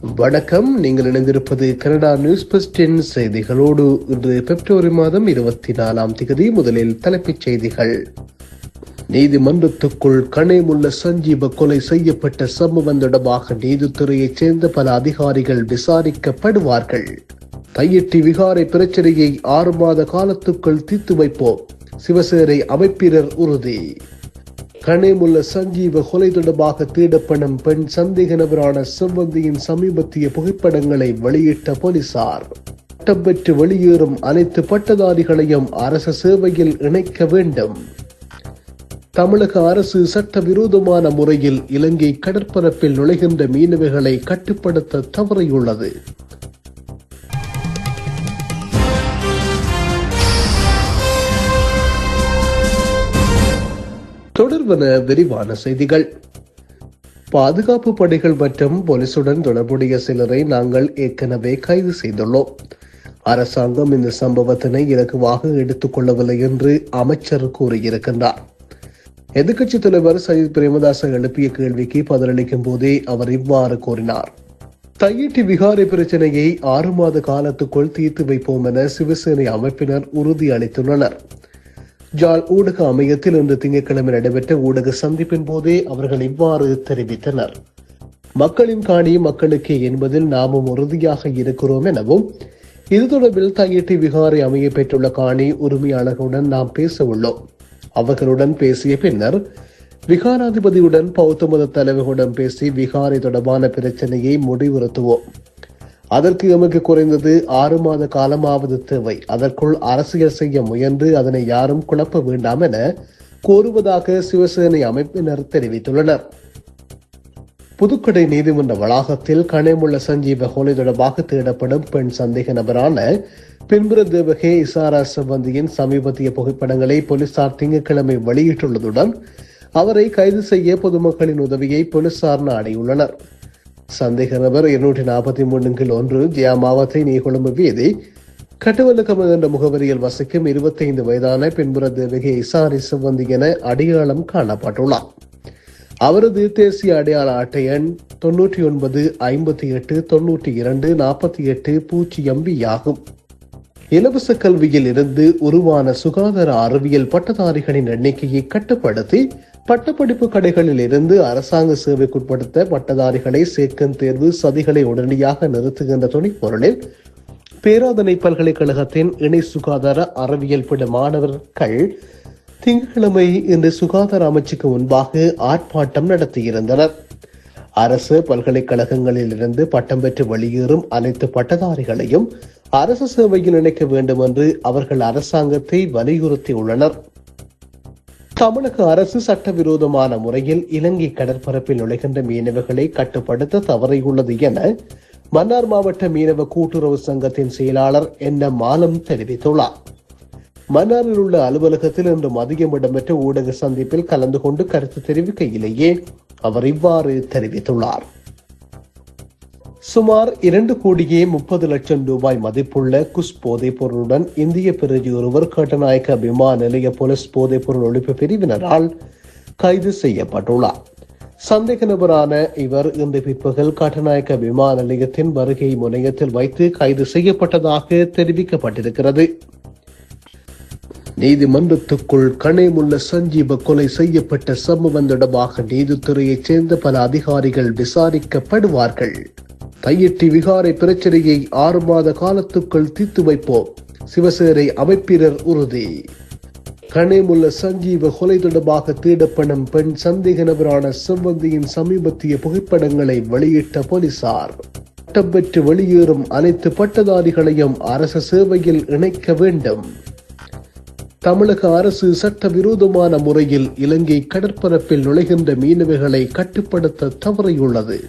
வணக்கம். நீங்கள் இணைந்திருப்பது கனடா நியூஸ் பஸ்டின் செய்திகளோடு இன்று பிப்ரவரி மாதம் இருபத்தி நாலாம் திகதி முதலில் தலைப்புச் செய்திகள். நீதிமன்றத்துக்குள் கனேமுள்ள சஞ்சீவ கொலை செய்யப்பட்ட சம்பவம் தொடர்பாக நீதித்துறையைச் சேர்ந்த பல அதிகாரிகள் விசாரிக்கப்படுவார்கள். தையிட்டி விகாரை பிரச்சனையை ஆறு மாத காலத்துக்குள் தீர்த்து வைப்போம். சிவசேனை அமைப்பினர் உறுதி. கனேமுள்ள சஞ்சீவ கொலை தொடர்பாக தேடப்படும் பெண் சந்தேக நபரான செவ்வந்தியின் சமீபத்திய புகைப்படங்களை வெளியிட்ட போலீசார். பட்டம் பெற்று வெளியேறும் அனைத்து பட்டதாரிகளையும் அரசு சேவையில் இணைக்க வேண்டும். தமிழக அரசு சட்டவிரோதமான முறையில் இலங்கை கடற்பரப்பில் நுழைகின்ற மீனவர்களை கட்டுப்படுத்த தவறியுள்ளது. தொடர்வன விரிவான செய்திகள். பாதுகாப்பு படைகள் மற்றும் போலீசுடன் தொடர்புடைய சிலரை நாங்கள் ஏற்கனவே கைது செய்துள்ளோம். அரசாங்கம் இந்த சம்பவத்தினை இலகுவாக எடுத்துக் கொள்ளவில்லை என்று அமைச்சர் கூறியிருக்கின்றார். எதிர்க்கட்சித் தலைவர் சஜித் பிரேமதாச எழுப்பிய கேள்விக்கு பதிலளிக்கும் போதே அவர் இவ்வாறு கூறினார். தையிட்டி விகாரை பிரச்சனையை ஆறு மாத காலத்துக்குள் தீர்த்து வைப்போம் என சிவசேனை அமைப்பினர் உறுதி அளித்துள்ளனர் ஜாழ் ஊடக அமையத்தில் இன்று திங்கட்கிழமை நடைபெற்ற ஊடக சந்திப்பின் போதே அவர்கள் இவ்வாறு தெரிவித்தனர். மக்களின் காணி மக்களுக்கே என்பதில் நாமும் உறுதியாக இருக்கிறோம் எனவும் இது தொடர்பில் தையிட்டி விகாரை அமைய பெற்றுள்ள காணி உரிமையாளர்களுடன் நாம் பேச உள்ளோம். அவர்களுடன் பேசிய பின்னர் விகாராதிபதியுடன் பௌத்த மத தலைவர்களுடன் பேசி விகாரை தொடர்பான பிரச்சனையை முடிவுறுத்துவோம். அதற்கு எமக்கு குறைந்தது ஆறு மாத காலமாவது தேவை. அதற்குள் அரசியல் செய்ய முயன்று அதனை யாரும் குழப்ப வேண்டாம் என கோருவதாக சிவசேனை அமைப்பினர் தெரிவித்துள்ளனர். புதுக்கடை நீதிமன்ற வளாகத்தில் கனேமுள்ள சஞ்சீவ கொலை தொடர்பாக தேடப்படும் பெண் சந்தேக நபரான பின்புற தேவகே இசாரா சம்பந்தியின் சமீபத்திய புகைப்படங்களை போலீசார் திங்கட்கிழமை வெளியிட்டுள்ளதுடன் அவரை கைது செய்ய பொதுமக்களின் உதவியை போலீசார் நாடியுள்ளனர். சந்தேக நபர் இருநூற்றி நாற்பத்தி மூணு கீழ் ஒன்று ஜியா மாவத்தை நீகொழும்பு வீதி கட்டுவலுக்கம் என்ற முகவரியில் வசிக்கும் இருபத்தைந்து வயதான பின்புற தேவகி இசாரி சிவந்தி என அடையாளம் காணப்பட்டுள்ளார். அவரது தேசிய அடையாள அட்டை எண் தொன்னூற்றி ஒன்பது ஐம்பத்தி எட்டு தொன்னூற்றி இரண்டு நாற்பத்தி எட்டு பூஜ்ஜியம் பி ஆகும். இலவச கல்வியில் இருந்து உருவான சுகாதார அறிவியல் பட்டதாரிகளின் எண்ணிக்கையை கட்டுப்படுத்தி பட்டப்படிப்பு கடைகளில் இருந்து அரசாங்க சேவைக்குட்படுத்த பட்டதாரிகளை சேர்க்கும் தேர்வு சதிகளை உடனடியாக நிறுத்துகின்ற துணைப்பொருளில் பேராதனை பல்கலைக்கழகத்தின் இணை சுகாதார அறிவியல் பிட மாணவர்கள் திங்கட்கிழமை இன்று சுகாதார அமைச்சுக்கு முன்பாக ஆர்ப்பாட்டம் நடத்தியிருந்தனர். அரசு பல்கலைக்கழகங்களில் இருந்து பட்டம் பெற்று வெளியேறும் அனைத்து பட்டதாரிகளையும் அரசு சேவையில் இணைக்க வேண்டும் என்று அவர்கள் அரசாங்கத்தை வலியுறுத்தியுள்ளனர். தமிழக அரசு சட்டவிரோதமான முறையில் இலங்கை கடற்பரப்பில் நுழைகின்ற மீனவர்களை கட்டுப்படுத்த தவறியுள்ளது என மன்னார் மாவட்ட மீனவ கூட்டுறவு சங்கத்தின் செயலாளர் என் எம் மாலம் தெரிவித்துள்ளார். மன்னாரில் உள்ள அலுவலகத்தில் இன்று மதியம் இடம்பெற்ற ஊடக சந்திப்பில் கலந்து கொண்டு கருத்து தெரிவிக்கையிலேயே அவர் இவ்வாறு தெரிவித்துள்ளார். சுமார் இரண்டு கோடியே முப்பது லட்சம் ரூபாய் மதிப்புள்ள குஸ் போதைப் பொருளுடன் இந்திய பிரஜி ஒருவர் கட்டநாயக்க விமான நிலைய போலீஸ் போதைப் பொருள் ஒழிப்பு பிரிவினரால் கைது செய்யப்பட்டுள்ளார். சந்தேக நபரான இவர் இன்று பிற்பகல் கட்டநாயக்க விமான நிலையத்தின் வருகை முனையத்தில் வைத்து கைது செய்யப்பட்டதாக தெரிவிக்கப்பட்டிருக்கிறது. நீதிமன்றத்துக்குள் கனேமுள்ள சஞ்சீவ கொலை செய்யப்பட்ட சம்பவம் தொடர்பாக நீதித்துறையைச் சேர்ந்த பல அதிகாரிகள் விசாரிக்கப்படுவார்கள். தையிட்டி விகாரை பிரச்சனையை ஆறு மாத காலத்துக்குள் தீர்த்து வைப்போம். சிவசேனை அமைப்பினர் உறுதி. கனேமுள்ள சஞ்சீவ கொலை தொடர்பாக தேடப்படும் பெண் சந்தேக நபரான செவ்வந்தியின் சமீபத்திய புகைப்படங்களை வெளியிட்ட போலீசார். பட்டம் பெற்று வெளியேறும் அனைத்து பட்டதாரிகளையும் அரசு சேவையில் இணைக்க வேண்டும். தமிழக அரசு சட்டவிரோதமான முறையில் இலங்கை கடற்பரப்பில் நுழைகின்ற மீனவர்களை கட்டுப்படுத்த தவறியுள்ளது.